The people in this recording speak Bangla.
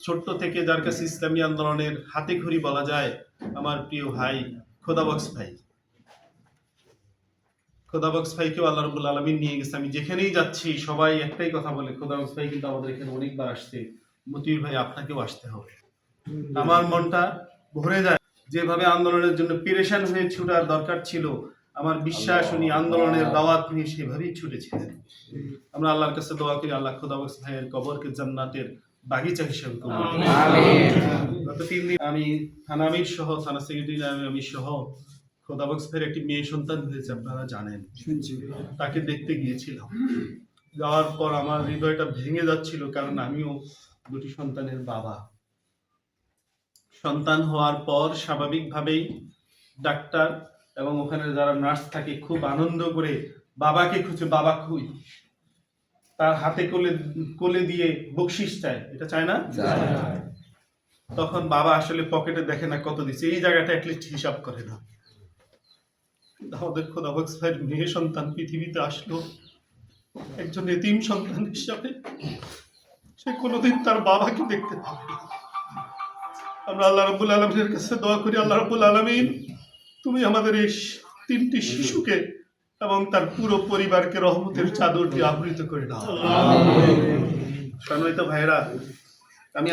ছোট্ট থেকে যার কাছে ইসলামী আন্দোলনের হাতে খড়ি বলা যায়, আমার প্রিয় ভাই খোদাবক্স ভাই। খোদাবক্স ভাইকেও আল্লাহ রবুল আলমিন নিয়ে গেছে। আমি যেখানেই যাচ্ছি, সবাই একটাই কথা বলে, খোদাবক্স ভাই কিন্তু আমাদের এখানে অনেকবার আসছে। মতির ভাই, আপনাকেও আসতে হবে। আমার মনটা ভরে যায়। যেভাবে আন্দোলনের জন্য পেরেশান হয়ে ছুটার দরকার ছিল, আমার বিশ্বাস উনি আন্দোলনের দাওয়াত নিয়ে সেভাবেই ছুটেছিলেন। আমরা আল্লাহর কাছে দোয়া করি, আল্লাহ খোদাবক্স ভাইয়ের কবরকে জান্নাতের বাগিচা হিসেবে কবুল। গত তিন দিন আমি থানা আমির সহ থানা সেক্রেটারি আমি সহ খোদাবক্স ভাইয়ের একটি মেয়ে সন্তান হয়েছে আপনারা জানেন। তাকে দেখতে গিয়েছিলাম। যাওয়ার পর আমার হৃদয়টা ভেঙে যাচ্ছিল কারণ আমিও দুটি সন্তানের বাবা। সন্তান হওয়ার পর স্বাভাবিকভাবেই ডাক্তার এবং ওখানে যারা নার্স থাকে খুব আনন্দ করে বাবাকে খুঁজে বাবা খুঁই তার হাতে কোলে কোলে দিয়ে বকশিস চায়। এটা চায় না? তখন বাবা আসলে পকেটে দেখে না কত দিচ্ছে। এই জায়গাটা অ্যাটলিস্ট হিসাব করে না। আমাদের খোদাবক্স ভাইয়ের মেয়ে সন্তান পৃথিবীতে আসলো। একজন এতিম সন্তান হিসাবে। সে কোনোদিন তার বাবাকে দেখতে পাবে না। আমরা আল্লাহ রাব্বুল আলমিনের কাছে দোয়া করি আল্লাহ রাব্বুল আলমিন তুমি আমাদের এই তিনটি শিশুকে এবং তার পুরো পরিবারকে রহমতের চাদরটি দিয়ে আবৃত করে দাও। সম্মানিত ভাইরা আমি